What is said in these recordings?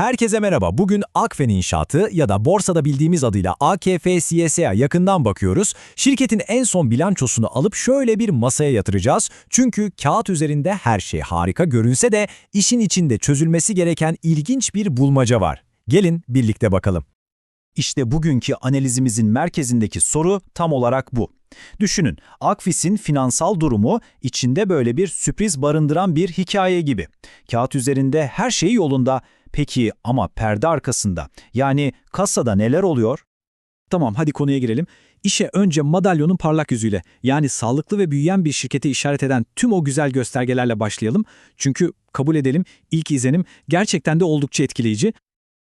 Herkese merhaba. Bugün Akfen İnşaatı ya da borsada bildiğimiz adıyla AKFCS'ye yakından bakıyoruz. Şirketin en son bilançosunu alıp şöyle bir masaya yatıracağız. Çünkü kağıt üzerinde her şey harika görünse de işin içinde çözülmesi gereken ilginç bir bulmaca var. Gelin birlikte bakalım. İşte bugünkü analizimizin merkezindeki soru tam olarak bu. Düşünün, Akfis'in finansal durumu içinde böyle bir sürpriz barındıran bir hikaye gibi. Kağıt üzerinde her şey yolunda. Peki ama perde arkasında, yani kasada neler oluyor? Tamam hadi konuya girelim. İşe önce madalyonun parlak yüzüyle yani sağlıklı ve büyüyen bir şirkete işaret eden tüm o güzel göstergelerle başlayalım. Çünkü kabul edelim ilk izlenim gerçekten de oldukça etkileyici.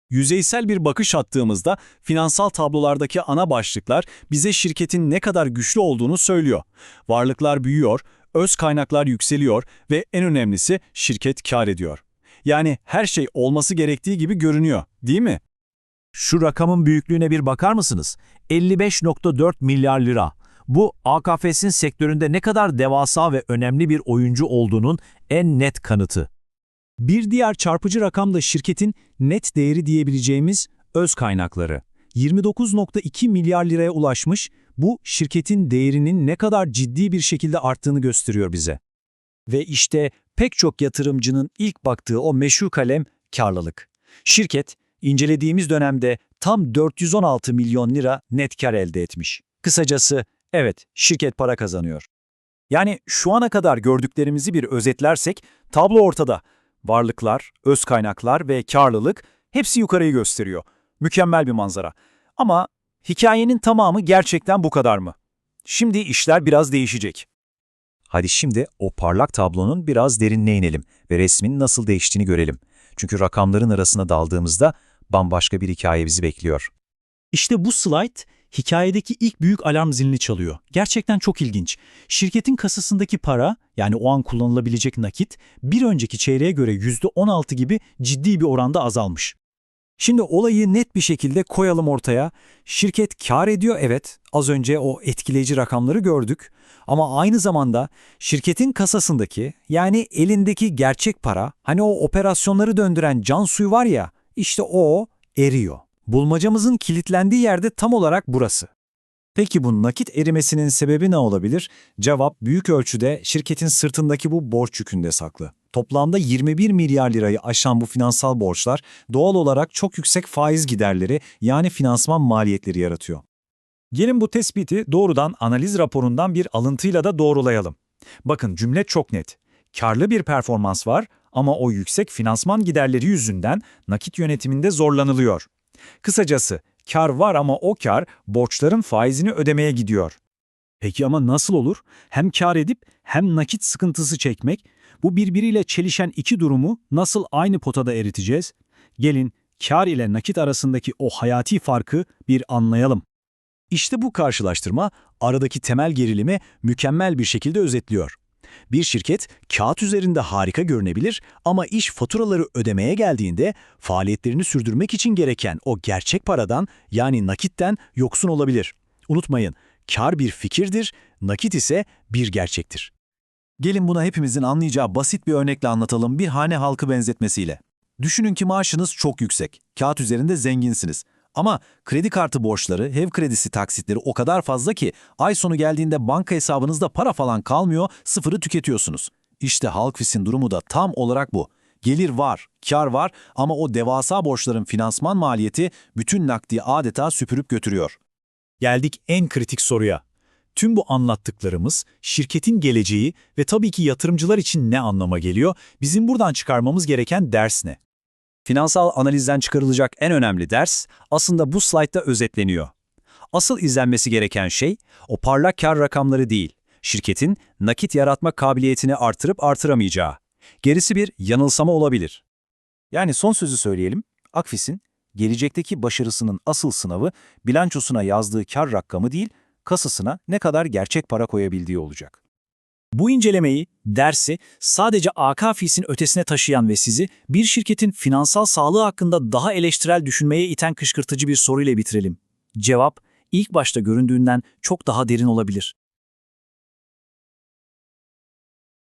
Yüzeysel bir bakış attığımızda finansal tablolardaki ana başlıklar bize şirketin ne kadar güçlü olduğunu söylüyor. Varlıklar büyüyor, öz kaynaklar yükseliyor ve en önemlisi şirket kar ediyor. Yani her şey olması gerektiği gibi görünüyor, değil mi? Şu rakamın büyüklüğüne bir bakar mısınız? 55.4 milyar lira. Bu AKF'sin sektöründe ne kadar devasa ve önemli bir oyuncu olduğunun en net kanıtı. Bir diğer çarpıcı rakam da şirketin net değeri diyebileceğimiz öz kaynakları. 29.2 milyar liraya ulaşmış, bu şirketin değerinin ne kadar ciddi bir şekilde arttığını gösteriyor bize. Ve işte pek çok yatırımcının ilk baktığı o meşhur kalem karlılık. Şirket, incelediğimiz dönemde tam 416 milyon lira net kar elde etmiş. Kısacası, evet, şirket para kazanıyor. Yani şu ana kadar gördüklerimizi bir özetlersek, tablo ortada. Varlıklar, öz kaynaklar ve karlılık hepsi yukarıyı gösteriyor. Mükemmel bir manzara. Ama hikayenin tamamı gerçekten bu kadar mı? Şimdi işler biraz değişecek. Hadi şimdi o parlak tablonun biraz derinine inelim ve resmin nasıl değiştiğini görelim. Çünkü rakamların arasına daldığımızda bambaşka bir hikaye bizi bekliyor. İşte bu slide hikayedeki ilk büyük alarm zilini çalıyor. Gerçekten çok ilginç. Şirketin kasasındaki para, yani o an kullanılabilecek nakit, bir önceki çeyreğe göre %16 gibi ciddi bir oranda azalmış. Şimdi olayı net bir şekilde koyalım ortaya. Şirket kar ediyor evet, az önce o etkileyici rakamları gördük. Ama aynı zamanda şirketin kasasındaki, yani elindeki gerçek para, hani o operasyonları döndüren can suyu var ya, işte o eriyor. Bulmacamızın kilitlendiği yerde tam olarak burası. Peki bu nakit erimesinin sebebi ne olabilir? Cevap büyük ölçüde şirketin sırtındaki bu borç yükünde saklı. Toplamda 21 milyar lirayı aşan bu finansal borçlar doğal olarak çok yüksek faiz giderleri yani finansman maliyetleri yaratıyor. Gelin bu tespiti doğrudan analiz raporundan bir alıntıyla da doğrulayalım. Bakın cümle çok net. Karlı bir performans var ama o yüksek finansman giderleri yüzünden nakit yönetiminde zorlanılıyor. Kısacası kar var ama o kar borçların faizini ödemeye gidiyor. Peki ama nasıl olur? Hem kar edip hem nakit sıkıntısı çekmek, bu birbiriyle çelişen iki durumu nasıl aynı potada eriteceğiz? Gelin kar ile nakit arasındaki o hayati farkı bir anlayalım. İşte bu karşılaştırma aradaki temel gerilimi mükemmel bir şekilde özetliyor. Bir şirket kağıt üzerinde harika görünebilir ama iş faturaları ödemeye geldiğinde faaliyetlerini sürdürmek için gereken o gerçek paradan yani nakitten yoksun olabilir. Unutmayın, kar bir fikirdir, nakit ise bir gerçektir. Gelin buna hepimizin anlayacağı basit bir örnekle anlatalım bir hane halkı benzetmesiyle. Düşünün ki maaşınız çok yüksek, kağıt üzerinde zenginsiniz. Ama kredi kartı borçları, ev kredisi taksitleri o kadar fazla ki ay sonu geldiğinde banka hesabınızda para falan kalmıyor, sıfırı tüketiyorsunuz. İşte Halkvis'in durumu da tam olarak bu. Gelir var, kar var ama o devasa borçların finansman maliyeti bütün nakdi adeta süpürüp götürüyor. Geldik en kritik soruya. Tüm bu anlattıklarımız şirketin geleceği ve tabii ki yatırımcılar için ne anlama geliyor? Bizim buradan çıkarmamız gereken ders ne? Finansal analizden çıkarılacak en önemli ders aslında bu slaytta özetleniyor. Asıl izlenmesi gereken şey o parlak kar rakamları değil, şirketin nakit yaratma kabiliyetini artırıp artıramayacağı. Gerisi bir yanılsama olabilir. Yani son sözü söyleyelim, Akfis'in gelecekteki başarısının asıl sınavı bilançosuna yazdığı kar rakamı değil, kasasına ne kadar gerçek para koyabildiği olacak. Bu incelemeyi, dersi sadece AK Fis'in ötesine taşıyan ve sizi bir şirketin finansal sağlığı hakkında daha eleştirel düşünmeye iten kışkırtıcı bir soruyla bitirelim. Cevap, ilk başta göründüğünden çok daha derin olabilir.